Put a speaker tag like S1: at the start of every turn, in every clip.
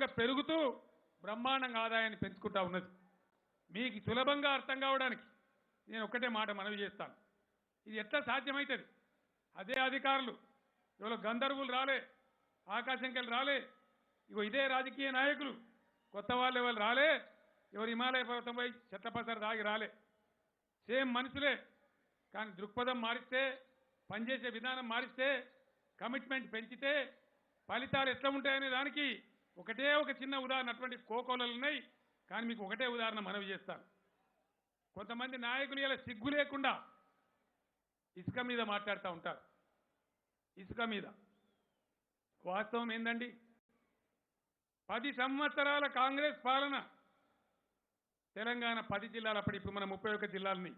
S1: సులభంగా పెరుగుతూ బ్రహ్మాండంగా ఆదాయాన్ని పెంచుకుంటా ఉన్నది. మీకు సులభంగా అర్థం కావడానికి నేను ఒక్కటే మాట మనవి చేస్తాను. ఇది ఎట్లా సాధ్యమవుతుంది అదే అధికారులు. ఇవాళ గంధర్వులు రాలే ఆకాశంకెళ్ళి రాలే ఇగో ఇదే రాజకీయ నాయకులు కొత్త వాళ్ళు ఎవరు రాలే ఎవరు హిమాలయ పర్వతం పోయి చెట్లపసరు దాగి రాలే. సేమ్ మనుషులే కానీ దృక్పథం మారిస్తే పనిచేసే విధానం మారిస్తే కమిట్మెంట్ పెంచితే ఫలితాలు ఎట్లా ఉంటాయనే దానికి ఒకటే ఒక చిన్న ఉదాహరణ అటువంటి కోకోలలు ఉన్నాయి కానీ మీకు ఒకటే ఉదాహరణ మనవి చేస్తాను. కొంతమంది నాయకులు ఇలా సిగ్గు లేకుండా ఇసుక మీద మాట్లాడుతూ ఉంటారు. ఇసుక మీద. వాస్తవం ఏందండి? పది సంవత్సరాల కాంగ్రెస్ పాలన తెలంగాణ పది జిల్లాలు అప్పటి ఇప్పుడు మన ముప్పై ఒక్క జిల్లాలని.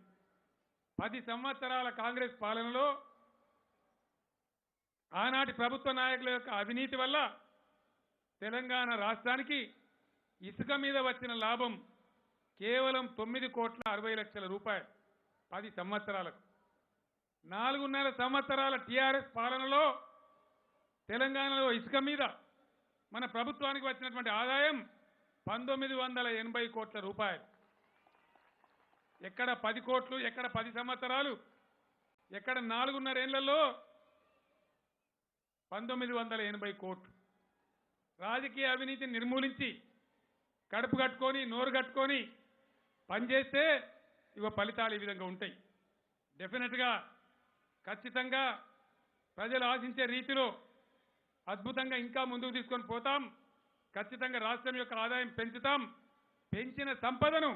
S1: పది సంవత్సరాల కాంగ్రెస్ పాలనలో ఆనాటి ప్రభుత్వ నాయకుల యొక్క అవినీతి వల్ల తెలంగాణ రాష్ట్రానికి ఇసుక మీద వచ్చిన లాభం కేవలం తొమ్మిది కోట్ల అరవై లక్షల రూపాయలు పది సంవత్సరాలకు. నాలుగున్నర సంవత్సరాల టీఆర్ఎస్ పాలనలో తెలంగాణలో ఇసుక మీద మన ప్రభుత్వానికి వచ్చినటువంటి ఆదాయం పంతొమ్మిది వందల ఎనభై కోట్ల రూపాయలు. ఎక్కడ పది కోట్లు ఎక్కడ పది సంవత్సరాలు ఎక్కడ నాలుగున్నర ఏళ్ళలో పంతొమ్మిది వందల ఎనభై కోట్లు. రాజకీయ అవినీతిని నిర్మూలించి కడుపు కట్టుకొని నోరు కట్టుకొని పనిచేస్తే ఇవ ఫలితాలు ఈ విధంగా ఉంటాయి. డెఫినెట్గా ఖచ్చితంగా ప్రజలు ఆశించే రీతిలో అద్భుతంగా ఇంకా ముందుకు తీసుకొని పోతాం. ఖచ్చితంగా రాష్ట్రం యొక్క ఆదాయం పెంచుతాం. పెంచిన సంపదను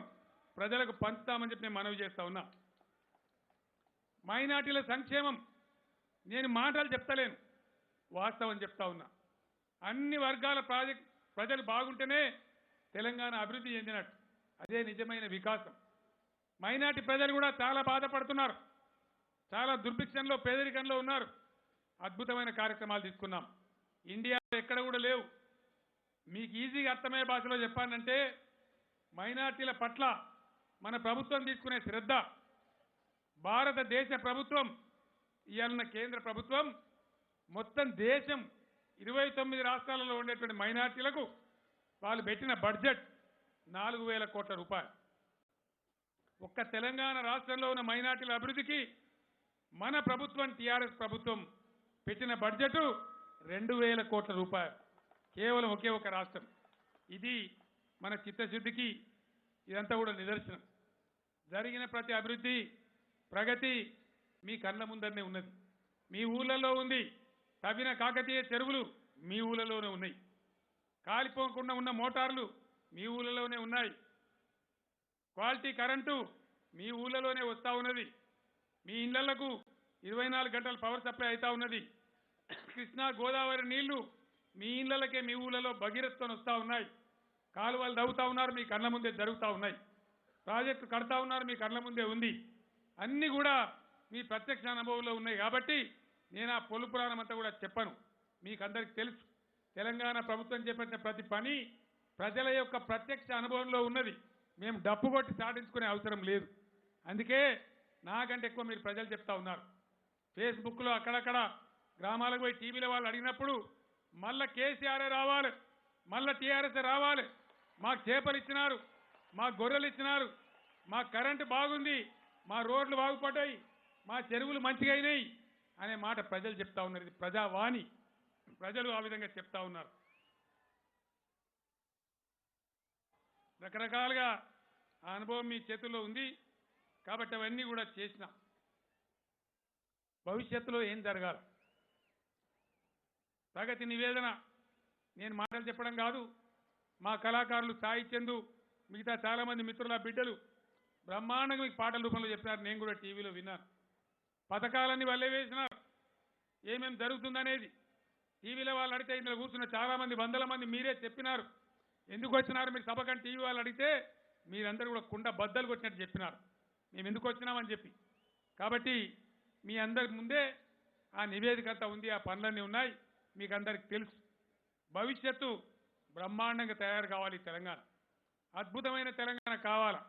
S1: ప్రజలకు పంచుతామని చెప్పి నేను మనవి చేస్తా ఉన్నా. మైనార్టీల సంక్షేమం నేను మాటలు చెప్తలేను వాస్తవం చెప్తా ఉన్నా. అన్ని వర్గాల ప్రాజెక్ట్ ప్రజలు బాగుంటేనే తెలంగాణ అభివృద్ధి చెందినట్టు. అదే నిజమైన వికాసం. మైనార్టీ ప్రజలు కూడా చాలా బాధపడుతున్నారు. చాలా దుర్భిక్షంలో పేదరికంలో ఉన్నారు. అద్భుతమైన కార్యక్రమాలు తీసుకున్నాం. ఇండియాలో ఎక్కడ కూడా లేవు. మీకు ఈజీగా అర్థమయ్యే భాషలో చెప్పానంటే మైనార్టీల పట్ల మన ప్రభుత్వం తీసుకునే శ్రద్ధ భారతదేశ ప్రభుత్వం ఇవాళ కేంద్ర ప్రభుత్వం మొత్తం దేశం ఇరవై తొమ్మిది రాష్ట్రాలలో ఉండేటువంటి మైనార్టీలకు వాళ్ళు పెట్టిన బడ్జెట్ నాలుగు వేల కోట్ల రూపాయలు. ఒక్క తెలంగాణ రాష్ట్రంలో ఉన్న మైనార్టీల అభివృద్ధికి మన ప్రభుత్వం టీఆర్ఎస్ ప్రభుత్వం పెట్టిన బడ్జెట్ రెండు వేల కోట్ల రూపాయలు. కేవలం ఒకే ఒక రాష్ట్రం. ఇది మన చిత్తశుద్ధికి ఇదంతా కూడా నిదర్శనం. జరిగిన ప్రతి అభివృద్ధి ప్రగతి మీ కళ్ళ ముందరనే ఉన్నది. మీ ఊళ్ళలో ఉంది. తవ్విన కాకతీయ చెరువులు మీ ఊళ్ళలోనే ఉన్నాయి. కాలిపోకుండా ఉన్న మోటార్లు మీ ఊళ్ళలోనే ఉన్నాయి. క్వాలిటీ కరెంటు మీ ఊళ్ళలోనే వస్తూ ఉన్నది. మీ ఇళ్ళకు ఇరవై నాలుగు గంటల పవర్ సప్లై అవుతా ఉన్నది. కృష్ణా గోదావరి నీళ్ళు మీ ఇళ్ళకే మీ ఊళ్ళలో భగీరథతో వస్తూ ఉన్నాయి. కాలువలు దవ్వుతా ఉన్నారు మీ కళ్ళ ముందే జరుగుతూ ఉన్నాయి. ప్రాజెక్టు కడతా ఉన్నారు మీ కళ్ళ ముందే ఉంది. అన్నీ కూడా మీ ప్రత్యక్ష అనుభవంలో ఉన్నాయి కాబట్టి నేను ఆ పొలు పురాణం అంతా కూడా చెప్పను. మీకందరికి తెలుసు. తెలంగాణ ప్రభుత్వం చేపట్టిన ప్రతి పని ప్రజల యొక్క ప్రత్యక్ష అనుభవంలో ఉన్నది. మేము డప్పు కొట్టి సాటించుకునే అవసరం లేదు. అందుకే నాకంటే ఎక్కువ మీరు ప్రజలు చెప్తా ఉన్నారు. ఫేస్బుక్లో అక్కడక్కడ గ్రామాలకు పోయి టీవీలో వాళ్ళు అడిగినప్పుడు మళ్ళా కేసీఆర్ రావాలి మళ్ళా టీఆర్ఎస్ రావాలి మాకు చేపలు ఇచ్చినారు మా గొర్రెలు ఇచ్చినారు మా కరెంటు బాగుంది మా రోడ్లు బాగుపడ్డాయి మా చెరువులు మంచిగా అయినాయి అనే మాట ప్రజలు చెప్తా ఉన్నారు. ఇది ప్రజావాణి. ప్రజలు ఆ విధంగా చెప్తా ఉన్నారు. రకరకాలుగా ఆ అనుభవం మీ చేతుల్లో ఉంది కాబట్టి అవన్నీ కూడా చేసిన. భవిష్యత్తులో ఏం జరగాలి? ప్రగతి నివేదన. నేను మాటలు చెప్పడం కాదు. మా కళాకారులు సాయి చందు మిగతా చాలామంది మిత్రుల బిడ్డలు బ్రహ్మాండంగా మీకు పాటల రూపంలో చెప్పినారు. నేను కూడా టీవీలో విన్నాను. పథకాలన్నీ వల్లే వేసినారు. ఏమేమి జరుగుతుందనేది. టీవీలో వాళ్ళు అడిగితే ఇందులో కూర్చున్న చాలా మంది వందల మంది మీరే చెప్పినారు. ఎందుకు వచ్చినారు? మీరు సభకని టీవీ వాళ్ళు అడిగితే మీరందరూ కూడా కుండ బద్దలు కొట్టినట్టు చెప్పినారు. మేము ఎందుకు వచ్చినామని చెప్పి. కాబట్టి మీ అందరి ముందే ఆ నివేదిక అంతా ఉంది ఆ పనులన్నీ ఉన్నాయి. మీకు అందరికి తెలుసు. భవిష్యత్తు బ్రహ్మాండంగా తయారు కావాలి తెలంగాణ. అద్భుతమైన తెలంగాణ కావాల?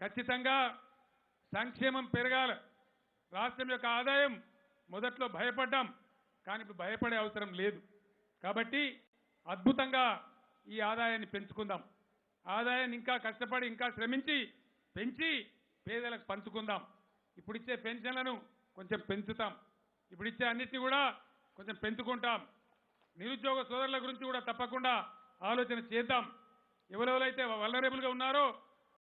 S1: ఖచ్చితంగా సంక్షేమం పెరగాలి. రాష్ట్రం యొక్క ఆదాయం మొదట్లో భయపడ్డాం కానీ ఇప్పుడు భయపడే అవసరం లేదు. కాబట్టి అద్భుతంగా ఈ ఆదాయాన్ని పెంచుకుందాం. ఆదాయాన్ని ఇంకా కష్టపడి ఇంకా శ్రమించి పెంచి పేదలకు పంచుకుందాం. ఇప్పుడిచ్చే పెన్షన్లను కొంచెం పెంచుతాం. ఇప్పుడిచ్చే అన్నిటిని కూడా కొంచెం పెంచుకుంటాం. నిరుద్యోగ సోదరుల గురించి కూడా తప్పకుండా ఆలోచన చేద్దాం. ఎవరెవరైతే వలనరేబుల్గా ఉన్నారో